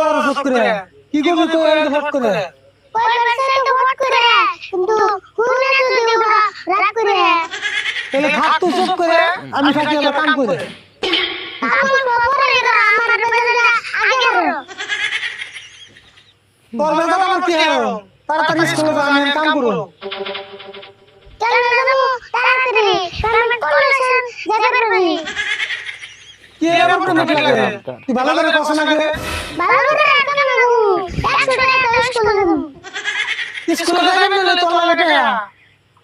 বড় করে। কি করবি তো? এরকম হট করে। তাহলে থাক তুই চুপ করে। আমি থাকি আমার কাম করে। তোর মেজাজ আমার কি হারো তাড়াতাড়ি স্কুলে যা আমি কাম করব করে তুই ভালো করে কথা না করে স্কুলে যাই বলে তোর লাগে টাকা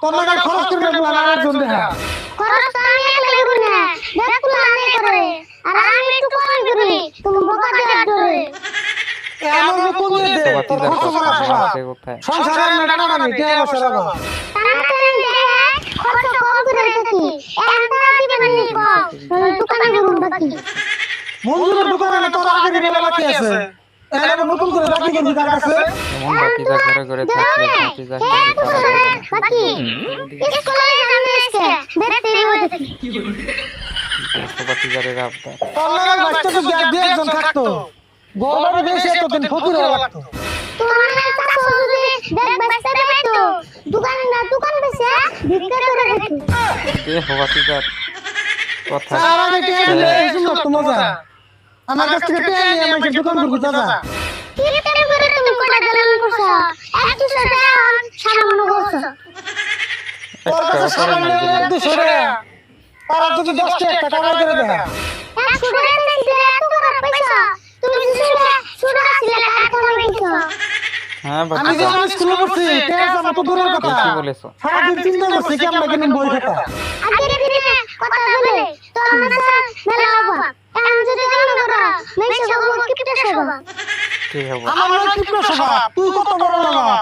তোর লাগে খরচ করে দেবো আর আরেকজন দেখা এমন কোন দে তোর খরচ করা সবাই সংসারের মেটানো আমি কে বসে রাখো মঞ্জুরের দোকানে তোর আগে বেলা বাকি আছে। এখানে নতুন করে বাকি করবি কার কাছে এমন ভাতিজা ঘরে ঘরে থাকলে ভাতিজা খেতে পারা যাবে না তো ভাতিজারের আবদার। তোর লাগে বাচ্চা তো দু একজন থাকতো। গৌরবের বেশি এতদিন ফকির হওয়া লাগতো। দোকান না দোকান বেশে ভিক্ষা করে খেত দেহ ভাতিজার কথা। তার আগে টেনে দিলে এই সুন্দর তো মজা। আমার কাছ থেকে টেনে নিয়ে আমাকে দোকান করবি দাদা কীরকম করে তুমি কটা দলান করছ একটু সাথে সামান্য করছ তোর কাছে সামান্য দুশো রে তারা যদি দশ টাকা। টাকা করে দেয় একশো টাকা দিলে এত করে পয়সা তুমি শুনে শুনে আসলে কার করে হ্যাঁ আমি যে আমি স্কুলে পড়ছি টেন্স আমার তো দূরের কথা। কি বলেছ। সারাদিন চিন্তা করছি কি আমরা কিনে বই খাতা আগে দিনে কথা বলে। তোর মাথা মেলা বাবা এখন যদি মনে মেসে বাবু কিপটে কি হব আমার লোক কিপ্র সভা তুই কত বড় বাবা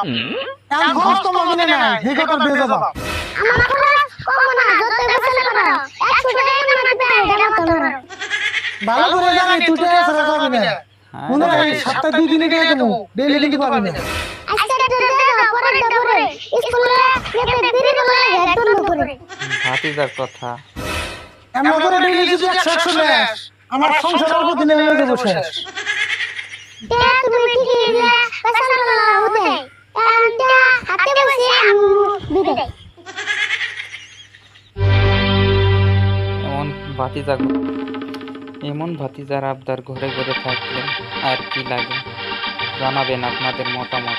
এখন খরচ তো মাগিনে নাই। হে কথা দিয়ে যাবা আমার কথা কম না। যত বছর করো একশো টাকা মনে দিবে এটা মত না ভালো করে জানি তুই টেন্স ছাড়া যাবি না হ্যাঁ মনে হয় সপ্তাহে দুই দিনে দিয়ে দেবো ডেইলি দিতে পারবি না। আজকে তো পরে পরে। স্কুলে যেতে দেরি করে হেতন করে ভাতিজার কথা। এমন করে ডেইলি যদি একশো একশো নেস আমার সংসার অল্প দিনে হয়ে যাব শেষ ভাতিজা এমন ভাতিজার আবদার ঘরে ঘরে থাকলে আর কি লাগে? জানাবেন আপনাদের মতামত।